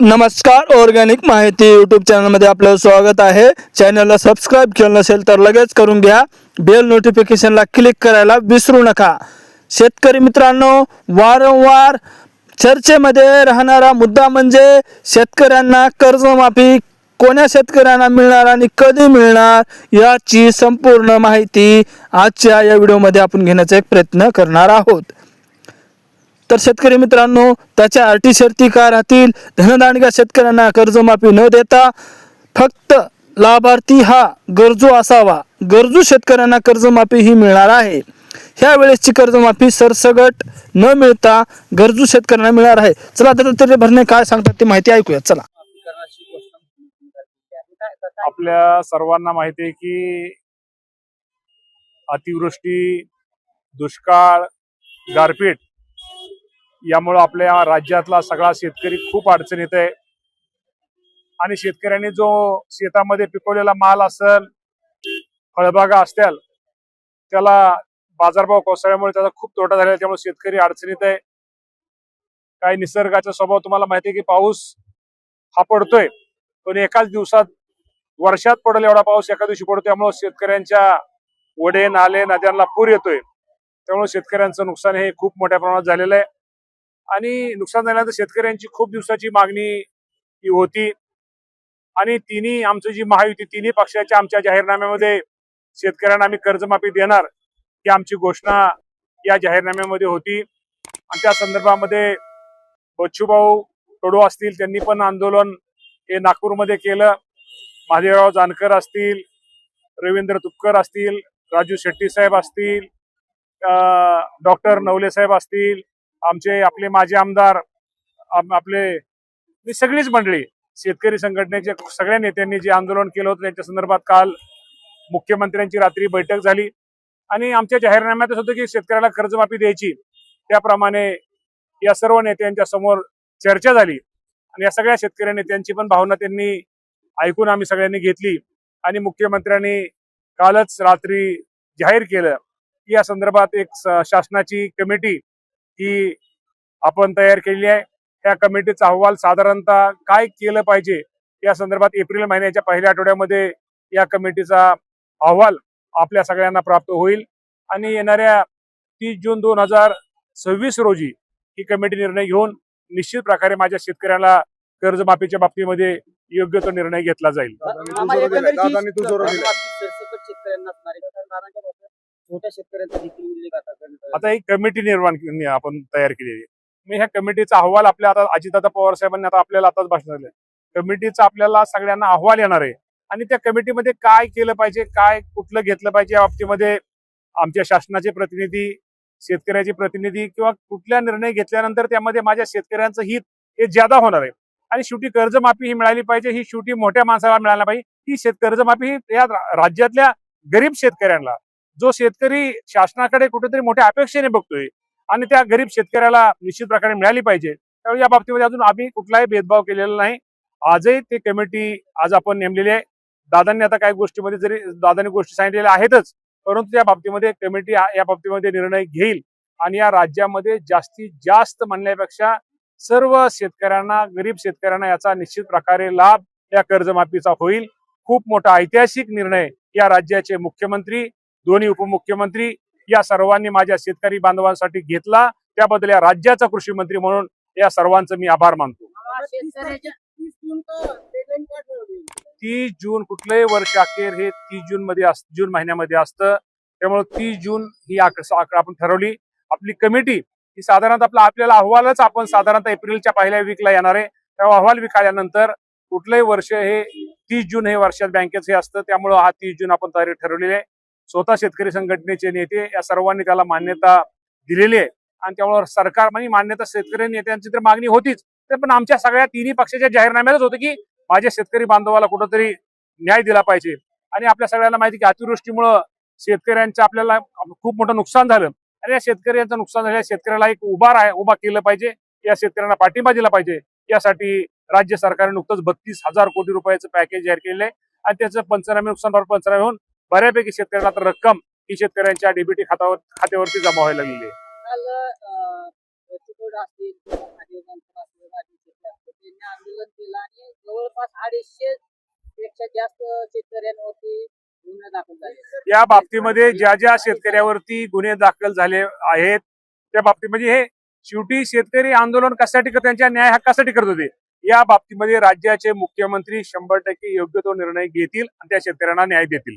नमस्कार ऑर्गॅनिक माहिती यूट्यूब चॅनलमध्ये आपलं स्वागत आहे. चॅनलला सबस्क्राईब केलं नसेल तर लगेच करून घ्या. बेल नोटिफिकेशनला क्लिक करायला विसरू नका. शेतकरी मित्रांनो वारंवार चर्चेमध्ये राहणारा मुद्दा म्हणजे शेतकऱ्यांना कर्जमाफी कोण्या शेतकऱ्यांना मिळणार आणि कधी मिळणार याची संपूर्ण माहिती आजच्या या व्हिडिओमध्ये आपण घेण्याचा एक प्रयत्न करणार आहोत. तर शेतकरी मित्रांनो त्याच्या अटी शर्ती काय राहतील? धनदांडग्या शेतकऱ्यांना कर्जमाफी न देता फक्त लाभार्थी हा गरजू असावा. गरजू शेतकऱ्यांना कर्जमाफी ही मिळणार आहे. ह्या वेळेसची कर्जमाफी सरसगट न मिळता गरजू शेतकऱ्यांना मिळणार आहे. चला दत्तात्रय भरणे काय सांगतात ते माहिती ऐकूया चला. आपल्या सर्वांना माहिती आहे की अतिवृष्टी दुष्काळ गारपीट यामुळं आपल्या राज्यातला सगळा शेतकरी खूप अडचणीत आहे. आणि शेतकऱ्यांनी जो शेतामध्ये पिकवलेला माल असेल फळबागा असतील त्याला बाजारभाव कोसळल्यामुळे त्याचा खूप तोटा झालेला त्यामुळे शेतकरी अडचणीत आहे. काही निसर्गाचा स्वभाव तुम्हाला माहिती आहे की पाऊस हा पडतोय पण एकाच दिवसात वर्षात पडेल एवढा पाऊस एका दिवशी पडतो. त्यामुळे शेतकऱ्यांच्या वडे नाले नद्यांना पूर येतोय. त्यामुळे शेतकऱ्यांचं नुकसान हे खूप मोठ्या प्रमाणात झालेलं आहे. आणि नुकसान झाल्यानंतर शेतकऱ्यांची खूप दिवसाची मागणी ही होती. आणि तिन्ही आमचं जी महायुती तिन्ही पक्षाच्या आमच्या जाहीरनाम्यामध्ये शेतकऱ्यांना आम्ही कर्जमाफी देणार ही आमची घोषणा या जाहीरनाम्यामध्ये होती. आणि त्या संदर्भामध्ये बच्चूभाऊ कडू असतील त्यांनी पण आंदोलन हे नागपूरमध्ये केलं. महादेवराव जानकर असतील रवींद्र तुपकर असतील राजू शेट्टी साहेब असतील डॉक्टर नवले साहेब असतील आमचे आपले माजी आमदार आपले सगळीच मंडळी शेतकरी संघटनेच्या सगळ्या नेत्यांनी जे आंदोलन केलं होतं त्यांच्या संदर्भात काल मुख्यमंत्र्यांची रात्री बैठक झाली. आणि आमच्या जाहीरनाम्यातच होतं की शेतकऱ्याला कर्जमाफी द्यायची. त्याप्रमाणे या सर्व नेत्यांच्या समोर चर्चा झाली. आणि या सगळ्या शेतकरी नेत्यांची पण भावना त्यांनी ऐकून आम्ही सगळ्यांनी घेतली. आणि मुख्यमंत्र्यांनी कालच रात्री जाहीर केलं. की या संदर्भात एक शासनाची कमिटी ही आपण तयार केलेली आहे. त्या कमिटीचा अहवाल साधारणतः काय केलं पाहिजे? या संदर्भात एप्रिल महिन्याच्या पहिल्या आठवड्यामध्ये या कमिटीचा अहवाल आपल्या सगळ्यांना प्राप्त होईल. आणि येणाऱ्या तीस जून दोन हजार सव्वीस रोजी ही कमिटी निर्णय घेऊन निश्चित प्रकारे माझ्या शेतकऱ्याला कर्जमाफीच्या बाबतीमध्ये योग्य तो निर्णय घेतला जाईल. ही छोट्या शेतकऱ्यांचा देखील उल्लेख आता करण्यात आला. आता एक कमिटी निर्माण आपण तयार केलेली आहे. मी ह्या कमिटीचा अहवाल आपल्या आता अजितदादा पवार साहेबांनी आता आपल्याला आताच भाषण दिलं कमिटीचा आपल्याला सगळ्यांना अहवाल येणार आहे. आणि त्या कमिटीमध्ये काय केलं पाहिजे काय कुठलं घेतलं पाहिजे या बाबतीमध्ये आमच्या शासनाचे प्रतिनिधी शेतकऱ्याचे प्रतिनिधी किंवा कुठला निर्णय घेतल्यानंतर त्यामध्ये माझ्या शेतकऱ्यांचं हित हे ज्यादा होणार आहे. आणि शेवटी कर्जमाफी ही मिळाली पाहिजे ही शेवटी मोठ्या माणसाला मिळायला पाहिजे. ही शेत कर्जमाफी ही या रा- राज्यातल्या गरीब शेतकऱ्यांना जो शेतकरी शासनाकडे कुठेतरी मोठ्या अपेक्षेने बघतोय आणि त्या गरीब शेतकऱ्याला निश्चित प्रकारे मिळाली पाहिजे त्यामुळे या बाबतीमध्ये अजून आम्ही कुठलाही भेदभाव केलेला नाही. आजही ते कमिटी आज आपण नेमलेली आहे. दादांनी आता काही गोष्टीमध्ये जरी दादांनी गोष्टी सांगितलेल्या आहेतच परंतु या बाबतीमध्ये कमिटी या बाबतीमध्ये निर्णय घेईल आणि या राज्यामध्ये जास्तीत जास्त म्हणण्यापेक्षा सर्व शेतकऱ्यांना गरीब शेतकऱ्यांना याचा निश्चित प्रकारे लाभ या कर्जमाफीचा होईल. खूप मोठा ऐतिहासिक निर्णय या राज्याचे मुख्यमंत्री दोन्ही उपमुख्यमंत्री या सर्वांनी माझ्या शेतकरी बांधवांसाठी घेतला. त्याबद्दल या राज्याचा कृषी मंत्री म्हणून या सर्वांचं मी आभार मानतो. तीस जून का deadline का ठरवली? तीस जून कुठलंही वर्ष अखेर हे तीस जून मध्ये जून महिन्यामध्ये असतं. त्यामुळे तीस जून ही आपण ठरवली. आपली कमिटी ही साधारणतः आपला आपल्याला अहवालच आपण साधारणतः एप्रिलच्या पहिल्या वीकला येणार आहे. तेव्हा अहवाल वीक आल्यानंतर कुठलंही वर्ष हे तीस जून हे वर्षात बँकेचं हे असतं. त्यामुळं हा तीस जून आपण तारीख ठरवलेली आहे. स्वतः शेतकरी संघटनेचे नेते या सर्वांनी त्याला मान्यता दिलेली आहे. आणि त्यामुळे सरकार म्हणजे मान्यता शेतकरी नेत्यांची तर मागणी होतीच. तर पण आमच्या सगळ्या तिन्ही पक्षाच्या जाहीरनाम्यातच होतं की माझ्या शेतकरी बांधवाला कुठंतरी न्याय दिला पाहिजे. आणि आपल्या सगळ्यांना माहिती की अतिवृष्टीमुळं शेतकऱ्यांचं आपल्याला खूप मोठं नुकसान झालं. आणि या शेतकऱ्यांचं नुकसान झालं शेतकऱ्याला एक उभा आहे उभा केलं पाहिजे. या शेतकऱ्यांना पाठिंबा दिला पाहिजे. यासाठी राज्य सरकारने नुकतंच बत्तीस हजार कोटी रुपयाचं पॅकेज जाहीर केलेलं आहे. आणि त्याचं पंचनामे नुकसान भरपाई पंचनामे होऊन बऱ्यापैकी शेतकऱ्यांना तर रक्कम ही शेतकऱ्यांच्या डीबीटी खात्यावर खात्यावरती जमा व्हायला लागलेली आहे. आंदोलन केलं आणि जवळपास अडीचशे पेक्षा जास्त शेतकऱ्यांवरती गुन्हे दाखल झाले. या बाबतीमध्ये ज्या ज्या शेतकऱ्यावरती गुन्हे दाखल झाले आहेत त्या बाबतीमध्ये हे शेवटी शेतकरी आंदोलन कशासाठी करत त्यांच्या न्याय हक्कासाठी करत होते. या बाबतीमध्ये राज्याचे मुख्यमंत्री शंभर टक्के योग्य तो निर्णय घेतील आणि त्या शेतकऱ्यांना न्याय देतील.